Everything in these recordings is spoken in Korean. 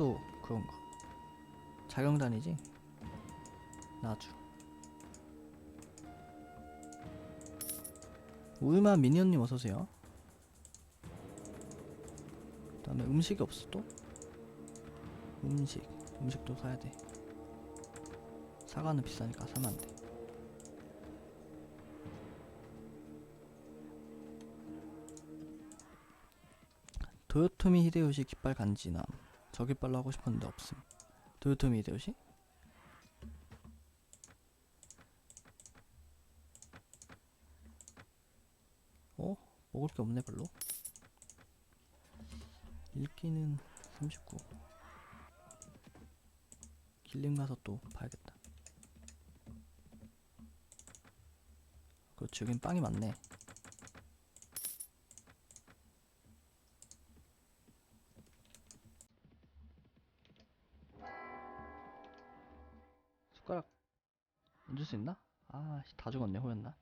자경도 그건가? 자경단이지? 나주. 우유만 미니언님 어서오세요. 그 다음에 음식이 없어 또? 음식. 음식도 사야 돼. 사과는 비싸니까 사면 안돼. 도요토미 히데요시 깃발 간지남 저 깃발로 하고 싶었는데 없음. 도요토미 히데요시? 어? 먹을 게 없네 별로? 읽기는 39 길림 가서 또 봐야겠다. 그렇지 여긴 빵이 많네 얹을 수 있나? 아, 씨, 다 죽었네, 호였나?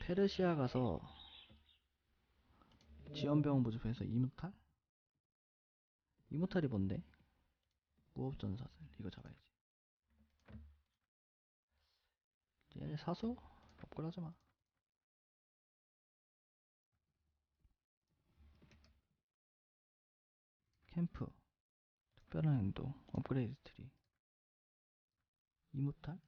페르시아 가서 지원병원 모집해서 이무탈? 이무탈이 뭔데? 무업전사슬 이거 잡아야지 얘 사수? 업글하지 마 캠프 특별한 행동 업그레이드 트리 이무탈?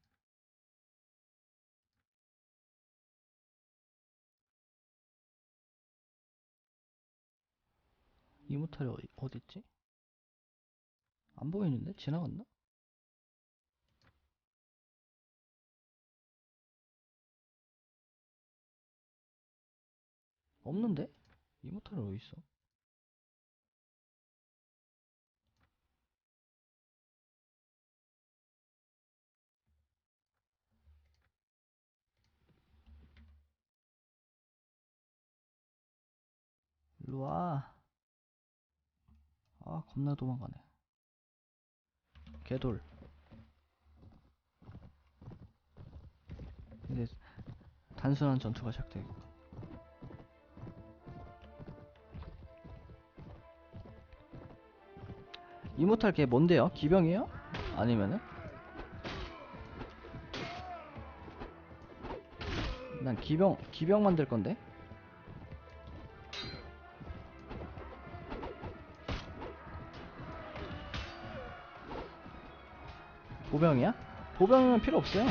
이무탈이 어디, 어딨지? 안 보이는데? 지나갔나? 없는데? 이무탈이 어디 있어? 일로 와. 아, 겁나 도망가네. 개돌. 이제 단순한 전투가 시작되고. 이모탈 걔 뭔데요? 기병이에요? 아니면은? 난 기병 기병 만들 건데. 보병이야? 보병은 필요 없어요.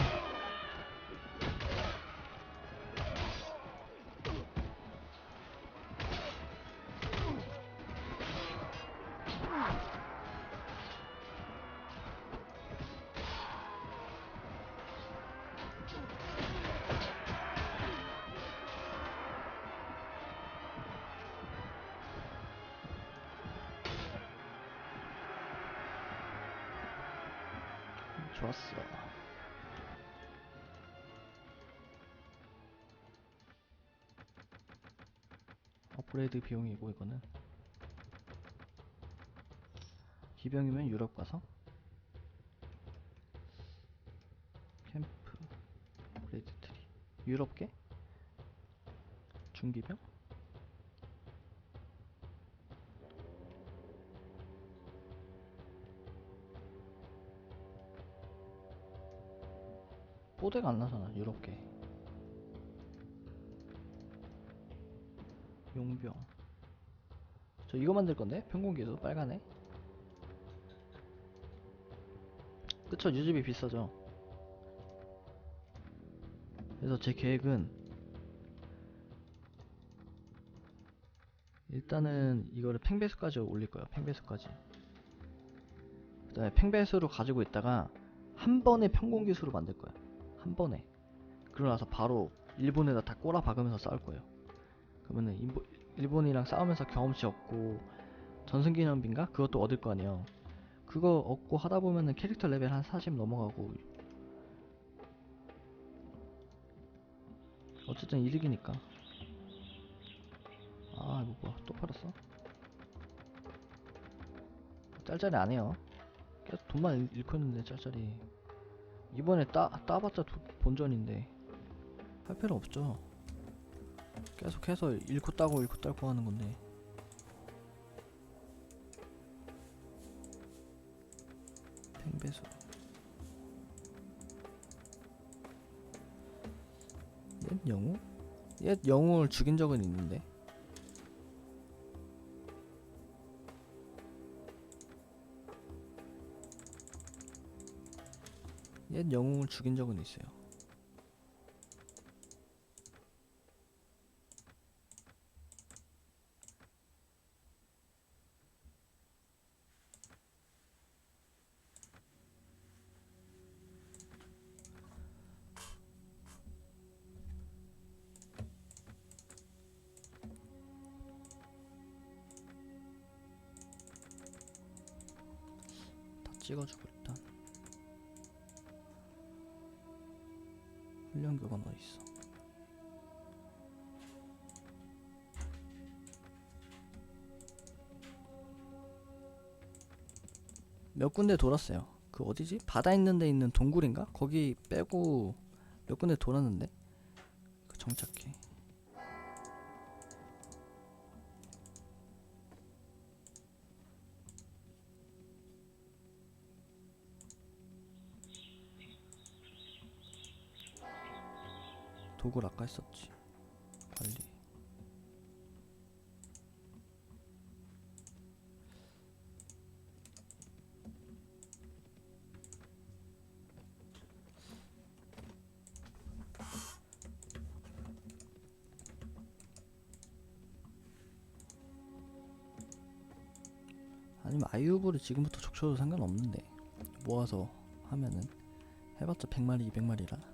업그레이드 비용이고 이거는. 기병이면 유럽 가서? 캠프 업그레이드 트리. 유럽계 중기병? 뽀대가 안 나잖아 유럽계 용병. 저 이거 만들 건데? 평공기도 빨간에? 그쵸 유지비 비싸죠? 그래서 제 계획은 일단은 이거를 팽배수까지 올릴 거예요 팽배수까지. 그 다음에 팽배수로 가지고 있다가 한 번에 평공기수로 만들 거야 한 번에. 그러고 나서 바로 일본에다 다 꼬라 박으면서 싸울 거예요 그러면은 일본, 일본 이랑 싸우면서 경험치 얻고 전승기념비인가? 그것도 얻을 거 아니에요. 그거 얻고 하다 보면은 캐릭터 레벨 한 40 넘어가고. 어쨌든 이득이니까. 아 이거 뭐야? 또 팔았어? 짤짤이 안 해요. 계속 돈만 잃- 잃고 있는데 짤짤이. 이번에 따, 따봤자 도- 본전인데. 할 필요 없죠 계속해서 잃고 따고 잃고 따고 하는 건데. 팽배수 옛 영웅? 옛 영웅을 죽인 적은 있는데. 옛 영웅을 죽인 적은 있어요. 찍어주고 일단 훈련 교관 어디 있어? 몇 군데 돌았어요. 그 어디지? 바다 있는 데 있는 동굴인가? 거기 빼고 몇 군데 돌았는데 그 정착해. 도굴 아까 했었지. 관리. 아니면 아이유브를 지금부터 족쳐도 상관없는데 모아서 하면은 해봤자 100마리 200마리라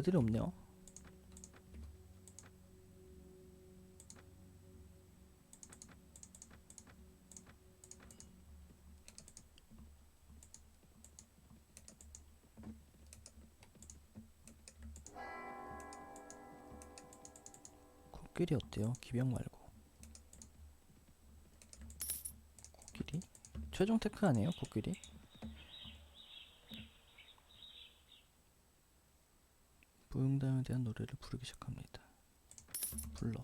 애들이 없네요. 코끼리 어때요? 기병 말고. 코끼리? 최종 테크 아니에요? 코끼리? 부흥당에 대한 노래를 부르기 시작합니다. 불러.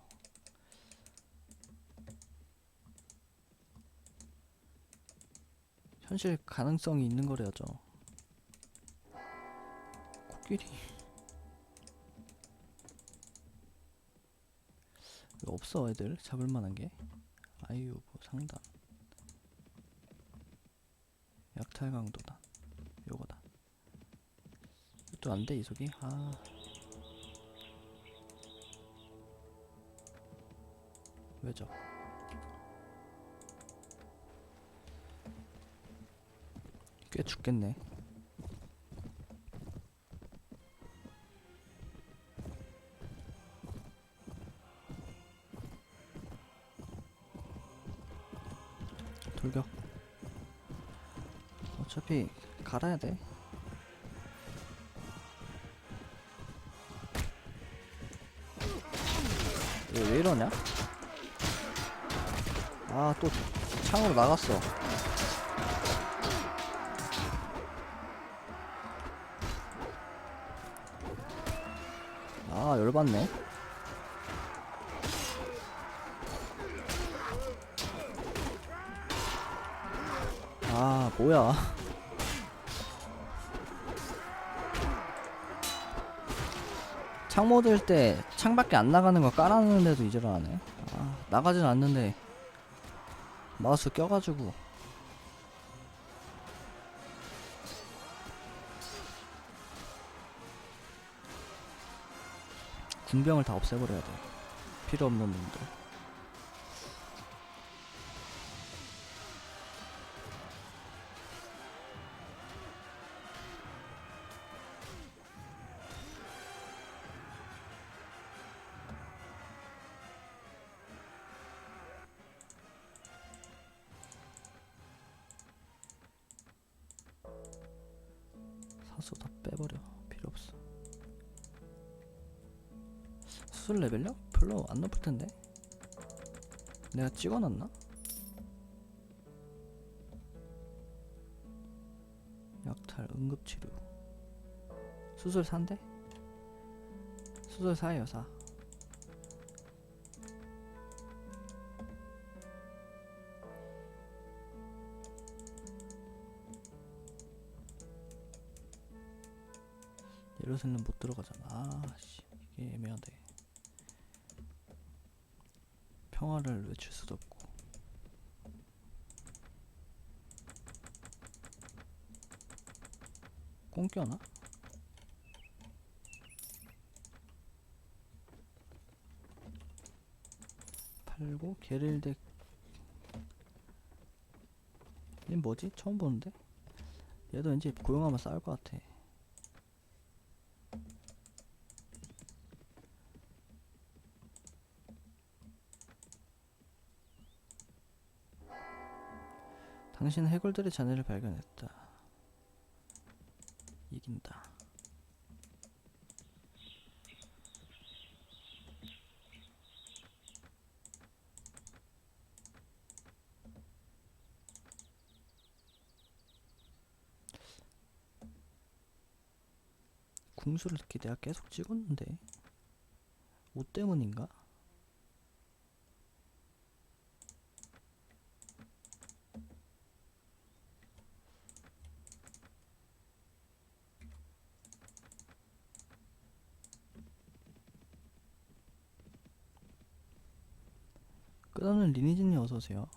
현실 가능성이 있는 거래야죠. 코끼리. 왜 없어 애들 잡을 만한 게. 아이유브 상단. 약탈 강도다. 요거다. 또 안돼 이속이? 아. 왜죠? 꽤 죽겠네. 돌격. 어차피 갈아야 돼. 이거 왜 이러냐? 아, 또 창으로 나갔어. 아, 열받네. 아, 뭐야. 창못들때 창밖에 안 나가는 거 깔아놓는데도 이질하네. 아, 나가진 않는데 마우스 껴가지고 군병을 다 없애버려야 돼. 필요 없는 놈들. 안 높을 텐데. 내가 찍어놨나? 약탈 응급치료 수술 산대? 수술 사예요 사 예로새는 못 들어가잖아 아 씨 이게 애매하대 평화를 외칠 수도 없고 꽁껴나? 팔고 게릴덱 얘 뭐지? 처음 보는데? 얘도 왠지 고용하면 싸울 것 같아 당신은 해골들의 자네를 발견했다. 이긴다. 궁수를 이렇게 내가 계속 찍었는데. 옷 때문인가? 끝없는 리니진님 어서오세요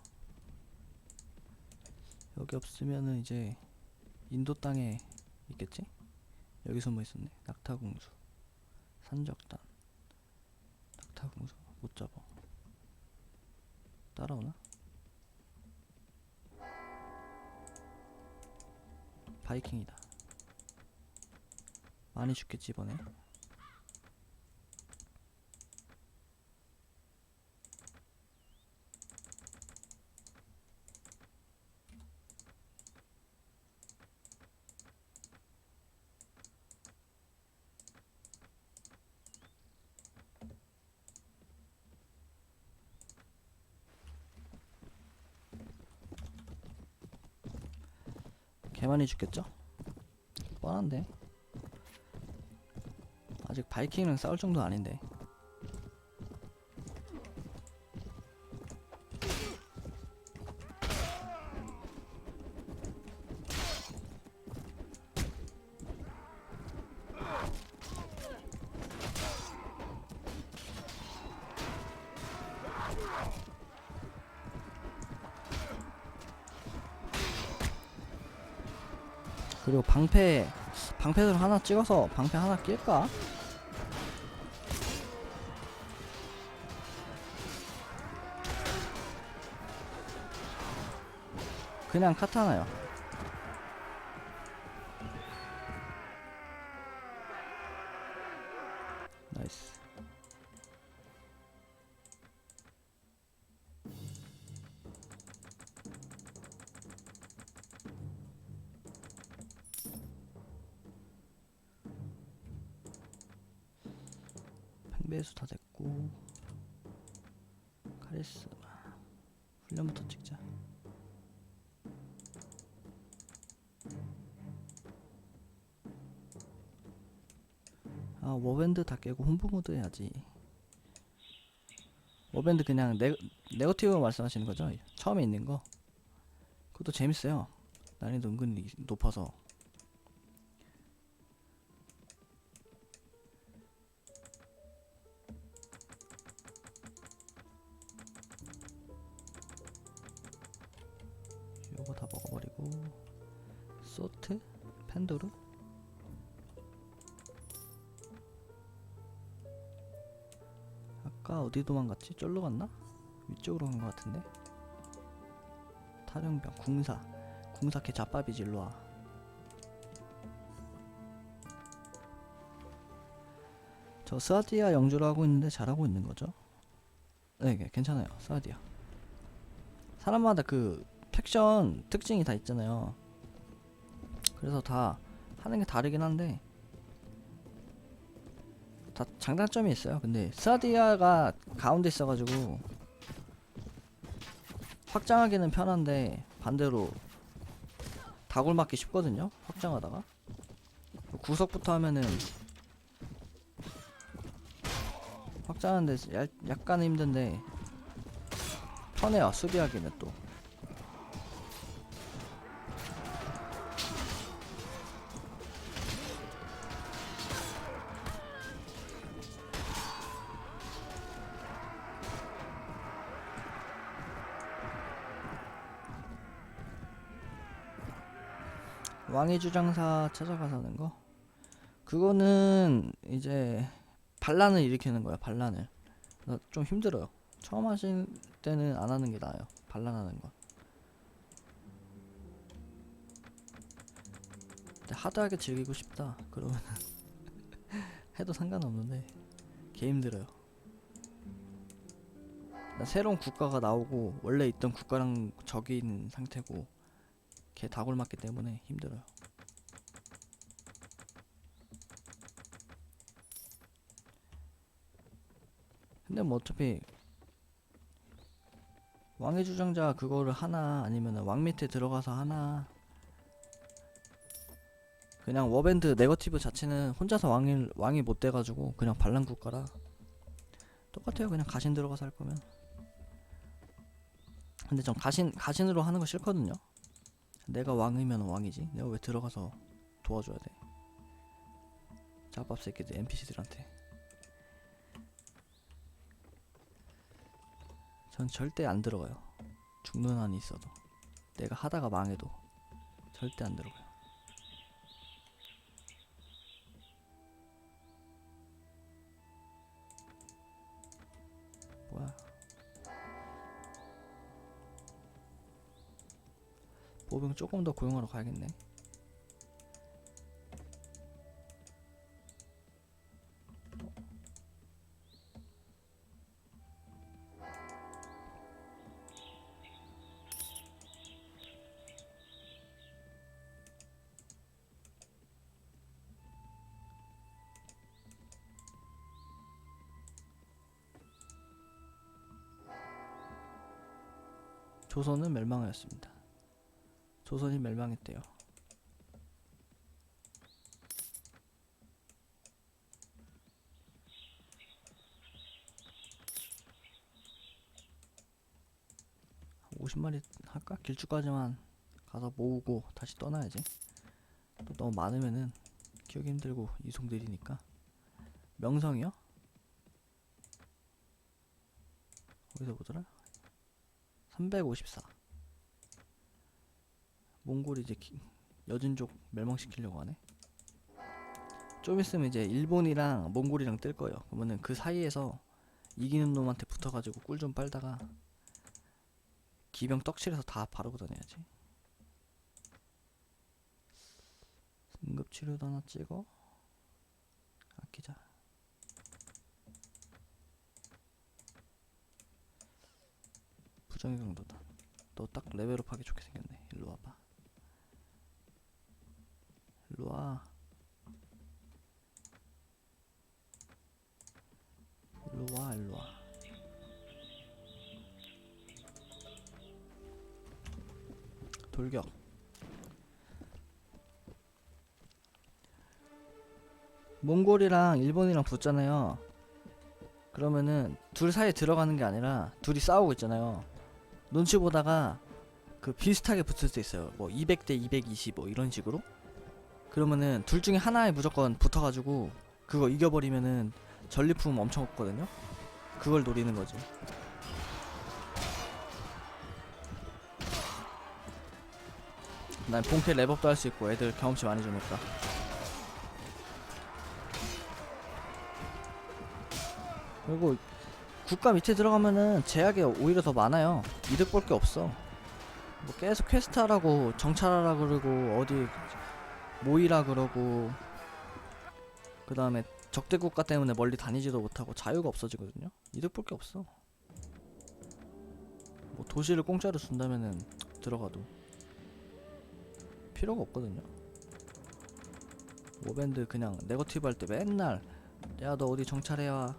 여기 없으면은 이제 인도 땅에 있겠지? 여기 숨어 있었네. 낙타공수, 산적단, 낙타공수 못 잡아. 따라오나? 바이킹이다. 많이 죽겠지 이번에. 개 많이 죽겠죠? 뻔한데. 아직 바이킹이랑 싸울 정도 아닌데. 방패를 하나 찍어서 방패 하나 낄까? 그냥 카타나요. 밴드 다 깨고 홍보 모드 해야지. 워밴드 그냥 네, 네거티브 말씀하시는 거죠? 처음에 있는 거? 그것도 재밌어요. 난이도 은근히 높아서 어디 도망갔지? 쫄로 갔나? 위쪽으로 간 것 같은데 타령병 궁사 궁사 개 잡밥이지 일로와 저 스아디아 영주를 하고 있는데 잘하고 있는 거죠? 네 네, 괜찮아요 스아디아 사람마다 그 팩션 특징이 다 있잖아요. 그래서 다 하는 게 다르긴 한데 다 장단점이 있어요. 근데 스아디아가 가운데 있어가지고 확장하기는 편한데 반대로 다골 맞기 쉽거든요 확장하다가 구석부터 하면은 확장하는데 야- 약간 힘든데 편해요 수비하기는 또 왕의 주장사 찾아가서 하는 거? 그거는 이제 반란을 일으키는 거야 반란을. 좀 힘들어요. 처음 하실 때는 안 하는 게 나아요 반란하는 거. 하드하게 즐기고 싶다 그러면 해도 상관없는데 개 힘들어요. 새로운 국가가 나오고 원래 있던 국가랑 적인 상태고 걔 다골 맞기 때문에 힘들어요. 근데 뭐 어차피 왕의 주장자 그거를 하나 아니면 왕 밑에 들어가서 하나 그냥 워밴드 네거티브 자체는 혼자서 왕이 왕이 못 돼가지고 그냥 반란 국가라 똑같아요. 그냥 가신 들어가서 할 거면. 근데 전 가신 가신으로 하는 거 싫거든요 내가 왕이면 왕이지. 내가 왜 들어가서 도와줘야 돼? 잡밥 새끼들 NPC들한테. 전 절대 안 들어가요. 죽는 한이 있어도. 내가 하다가 망해도 절대 안 들어가요. 보병 조금 더 고용하러 가야겠네. 조선은 멸망하였습니다. 조선이 멸망했대요. 한 50마리 할까? 길쭉까지만 가서 모으고 다시 떠나야지. 또 너무 많으면은 키우기 힘들고 이송 느리니까. 명성이요? 어디서 보더라? 354. 몽골 이제 기- 여진족 멸망시키려고 하네. 좀 있으면 이제 일본이랑 몽골이랑 뜰 거예요. 그러면은 그 사이에서 이기는 놈한테 붙어가지고 꿀 좀 빨다가 기병 떡칠해서 다 바르고 다녀야지. 응급치료도 하나 찍어. 아끼자. 부정의 강도다. 너 딱 레벨업하기 좋게 생겼네. 일로 와봐. 일로 와. 일로 와, 일로 와. 돌격. 몽골이랑 일본이랑 붙잖아요. 그러면은 둘 사이에 들어가는 게 아니라 둘이 싸우고 있잖아요. 눈치 보다가 그 비슷하게 붙을 수 있어요. 뭐 200 대 225 이런 식으로. 그러면은 둘 중에 하나에 무조건 붙어가지고 그거 이겨버리면은 전리품 엄청 없거든요. 그걸 노리는 거지. 난 본캐 랩업도 할 수 있고 애들 경험치 많이 주니까. 그리고 국가 밑에 들어가면은 제약이 오히려 더 많아요. 이득 볼 게 없어. 뭐 계속 퀘스트 하라고 정찰하라 그러고 어디 모이라 그러고 그 다음에 적대 국가 때문에 멀리 다니지도 못하고 자유가 없어지거든요. 이득 볼 게 없어. 뭐 도시를 공짜로 준다면은 들어가도 필요가 없거든요. 모밴드 그냥 네거티브 할 때 맨날 야 너 어디 정찰해와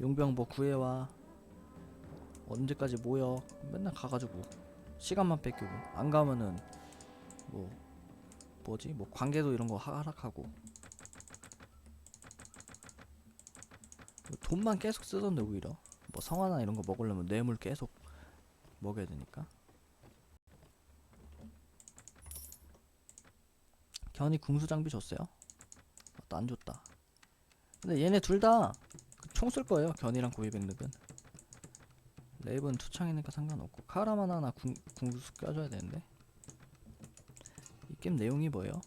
용병 뭐 구해와 언제까지 모여 맨날 가가지고 시간만 뺏기고 안 가면은 뭐 뭐지? 뭐 관계도 이런 거 하락하고. 뭐 돈만 계속 쓰던데 오히려. 뭐 성화나 이런 거 먹으려면 뇌물 계속 먹여야 되니까. 견이 궁수 장비 줬어요? 아, 또안 줬다. 근데 얘네 둘 다 총 쓸 거예요 견이랑 고위백lực 은. 레이브는 투창이니까 상관없고. 카라만 하나 궁, 궁수 껴줘야 되는데. 이 게임 내용이 뭐예요?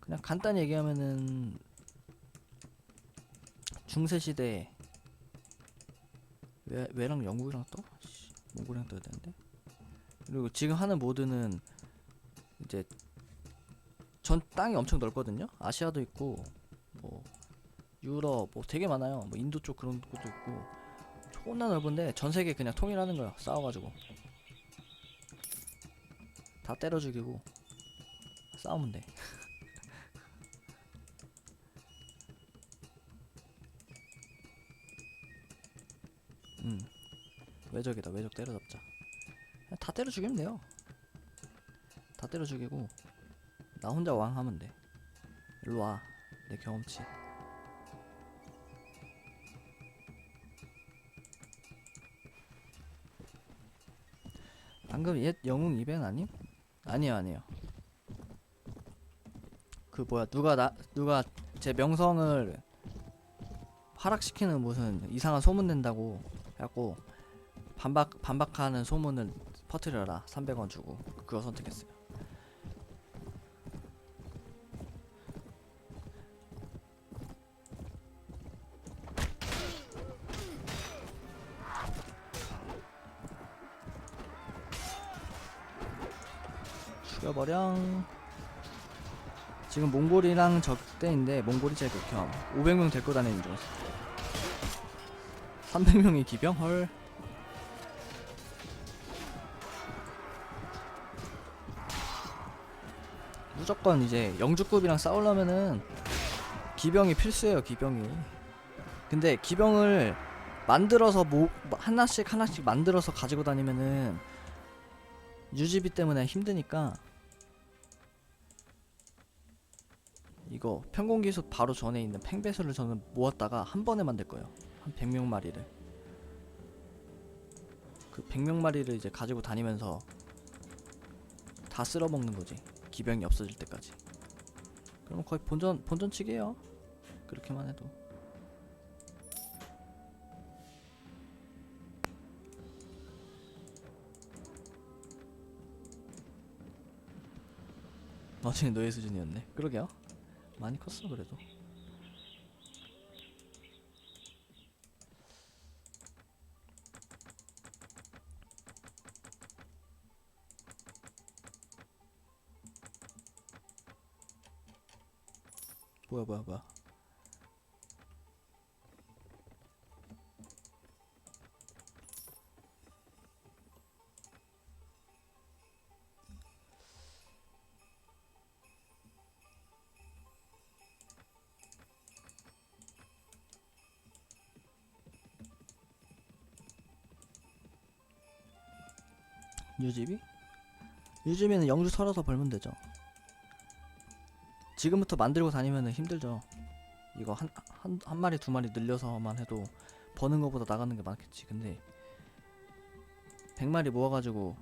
그냥 간단히 얘기하면은 중세시대 왜, 왜랑 영국이랑 떠? 씨, 몽골이랑 떠야 되는데? 그리고 지금 하는 모드는 이제 전 땅이 엄청 넓거든요? 아시아도 있고 뭐 유럽 뭐 되게 많아요. 뭐 인도 쪽 그런 것도 있고. 존나 넓은데 전 세계 그냥 통일하는 거야 싸워가지고 다 때려 죽이고 싸우면 돼 음. 외적이다. 외적 때려잡자. 다 때려 죽이면 돼요. 다 때려 죽이고 나 혼자 왕 하면 돼. 일로 와. 내 경험치. 방금 옛 영웅 이벤 아님? 아니요, 아니요. 그 뭐야 누가 나 누가 제 명성을 하락시키는 무슨 이상한 소문 낸다고 해갖고 반박 반박하는 소문을 퍼뜨려라 300원 주고 그거 선택했어요. 죽여버려. 지금 몽골이랑 적대인데 몽골이 제일 극혐. 500명 데리고 다니는 중. 300명이 기병? 헐. 무조건 이제 영주급이랑 싸우려면은 기병이 필수예요, 기병이. 근데 기병을 만들어서 뭐 하나씩 하나씩 만들어서 가지고 다니면은 유지비 때문에 힘드니까 이거 평공기수 바로 전에 있는 팽배수를 저는 모았다가 한 번에 만들 거예요. 한 100명 마리를. 그 100명 마리를 이제 가지고 다니면서 다 쓸어 먹는 거지. 기병이 없어질 때까지. 그러면 거의 본전 본전 치기예요. 그렇게만 해도. 나중에 노예 수준이었네. 그러게요. 많이 컸어 그래도. 뭐야 뭐야 뭐야. 유지비? 유지비는 영주 털어서 벌면 되죠. 지금부터 만들고 다니면 힘들죠. 이거 한, 한, 한 마리 두 마리 늘려서만 해도 버는 것보다 나가는 게 많겠지. 근데 100마리 모아가지고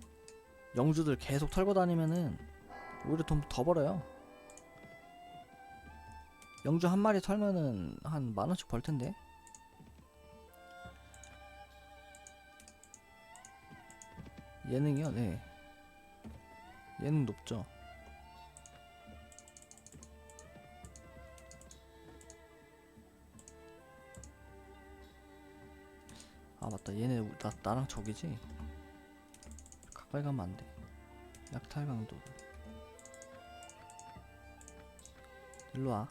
영주들 계속 털고 다니면은 오히려 돈 더 벌어요. 영주 한 마리 털면은 한 만원씩 벌 텐데. 예능이요? 네. 예능 높죠. 아 맞다 얘네 우- 나, 나랑 적이지? 가까이 가면 안돼 약탈 강도 일로와.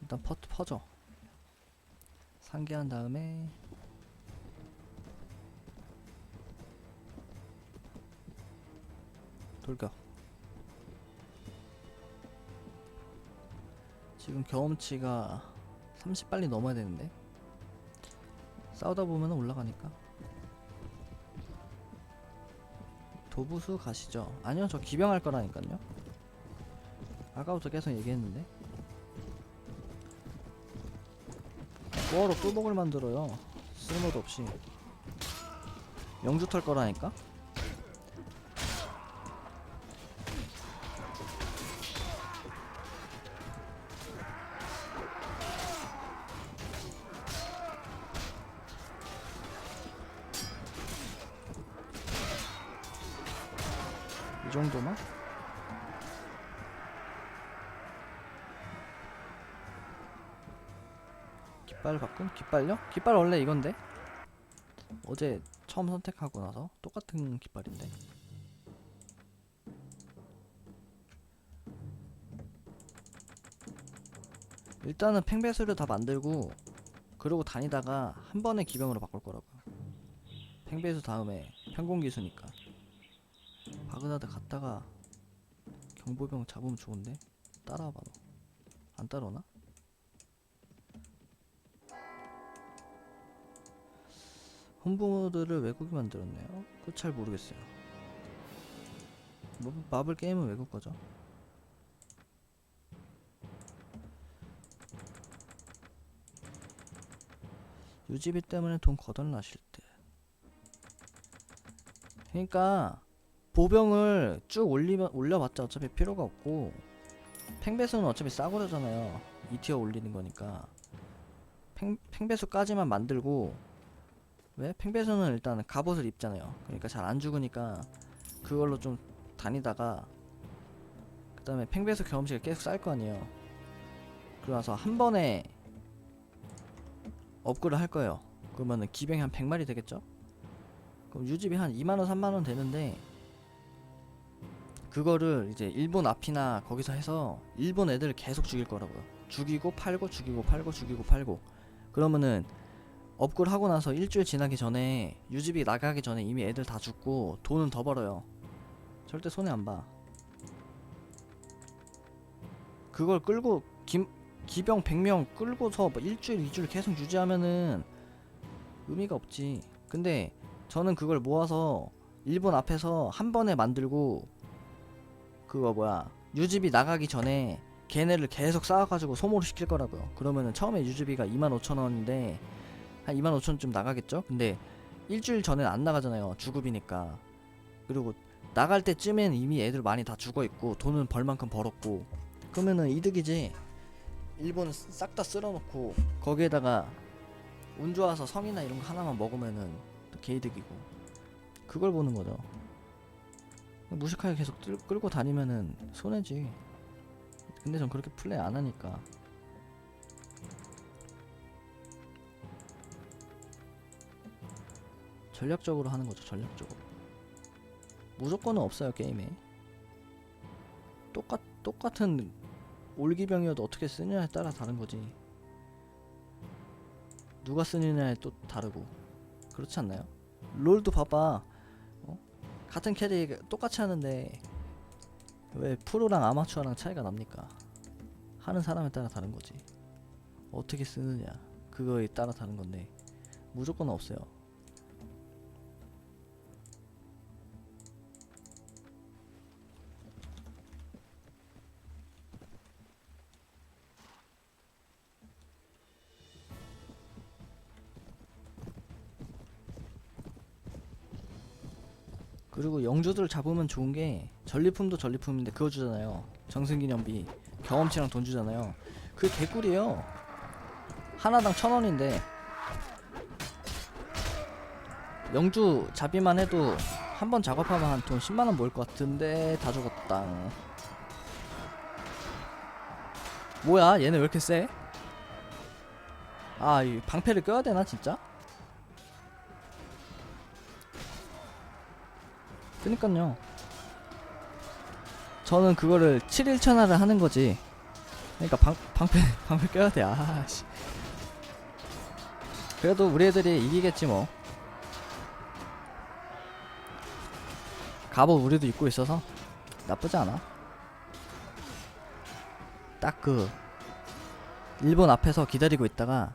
일단 퍼, 퍼져 상기한 다음에 돌격 지금 경험치가 30 빨리 넘어야 되는데 싸우다 보면 올라가니까 도부수 가시죠. 아니요, 저 기병할 거라니까요. 아까부터 계속 얘기했는데. 뭐하러 꿀복을 만들어요? 쓸모도 없이. 영주 털 거라니까? 깃발요? 깃발 원래 이건데? 어제 처음 선택하고 나서 똑같은 깃발인데 일단은 팽배수를 다 만들고 그러고 다니다가 한 번에 기병으로 바꿀 거라고요 팽배수 다음에 평공기수니까 바그다드 갔다가 경보병 잡으면 좋은데 따라와봐 너. 안 따라오나? 홈보드를 외국이 만들었네요. 그거 잘 모르겠어요. 뭐, 마블 게임은 외국 거죠. 유지비 때문에 돈 거덜나실 때. 그러니까 보병을 쭉 올리면 올려봤자 어차피 필요가 없고 팽배수는 어차피 싸구려잖아요. 2티어 올리는 거니까 팽, 팽배수까지만 만들고 왜? 팽배수는 일단 갑옷을 입잖아요. 그러니까 잘 안 죽으니까 그걸로 좀 다니다가 그 다음에 팽배수 경험치가 계속 쌓일 거 아니에요. 그러고 나서 한 번에 업그레이드 할 거예요. 그러면은 기병이 한 100마리 되겠죠? 그럼 유지비 한 2만원 3만원 되는데 그거를 이제 일본 앞이나 거기서 해서 일본 애들 계속 죽일 거라고요. 죽이고 팔고 죽이고 팔고 죽이고 팔고 그러면은 업글 하고 나서 일주일 지나기 전에 유지비 나가기 전에 이미 애들 다 죽고 돈은 더 벌어요. 절대 손해 안 봐. 그걸 끌고 김 기병 100명 끌고서 뭐 일주일 이주일 계속 유지하면은 의미가 없지. 근데 저는 그걸 모아서 일본 앞에서 한 번에 만들고 그거 뭐야 유지비 나가기 전에 걔네를 계속 쌓아가지고 소모를 시킬 거라고요. 그러면은 처음에 유지비가 25,000원인데 한 25,000원 나가겠죠? 근데 일주일 전엔 안 나가잖아요. 주급이니까. 그리고 나갈 때쯤엔 이미 애들 많이 다 죽어 있고 돈은 벌 만큼 벌었고 그러면은 이득이지. 일본 싹 다 쓸어놓고 거기에다가 운 좋아서 성이나 이런 거 하나만 먹으면은 또 개이득이고 그걸 보는 거죠. 무식하게 계속 끌, 끌고 다니면은 손해지. 근데 전 그렇게 플레이 안 하니까. 전략적으로 하는 거죠, 전략적으로. 무조건은 없어요, 게임에. 똑같, 똑같은 올기병이어도 어떻게 쓰느냐에 따라 다른 거지. 누가 쓰느냐에 또 다르고. 그렇지 않나요? 롤도 봐봐. 어? 같은 캐릭 똑같이 하는데 왜 프로랑 아마추어랑 차이가 납니까? 하는 사람에 따라 다른 거지. 어떻게 쓰느냐 그거에 따라 다른 건데 무조건 없어요. 그리고 영주들 잡으면 좋은 게 전리품도 전리품인데 그거 주잖아요. 정승기념비 경험치랑 돈 주잖아요. 그게 개꿀이에요. 하나당 천 원인데 영주 잡이만 해도 한 번 작업하면 한 돈 10만 원 모을 것 같은데 다 죽었다. 뭐야? 얘네 왜 이렇게 세? 아, 이 방패를 껴야 되나 진짜? 그니깐요. 저는 그거를 7일 천하를 하는 거지. 그러니까 방, 방패, 방패 껴야 돼. 아씨. 그래도 우리 애들이 이기겠지 뭐. 갑옷 우리도 입고 있어서 나쁘지 않아. 딱 그 일본 앞에서 기다리고 있다가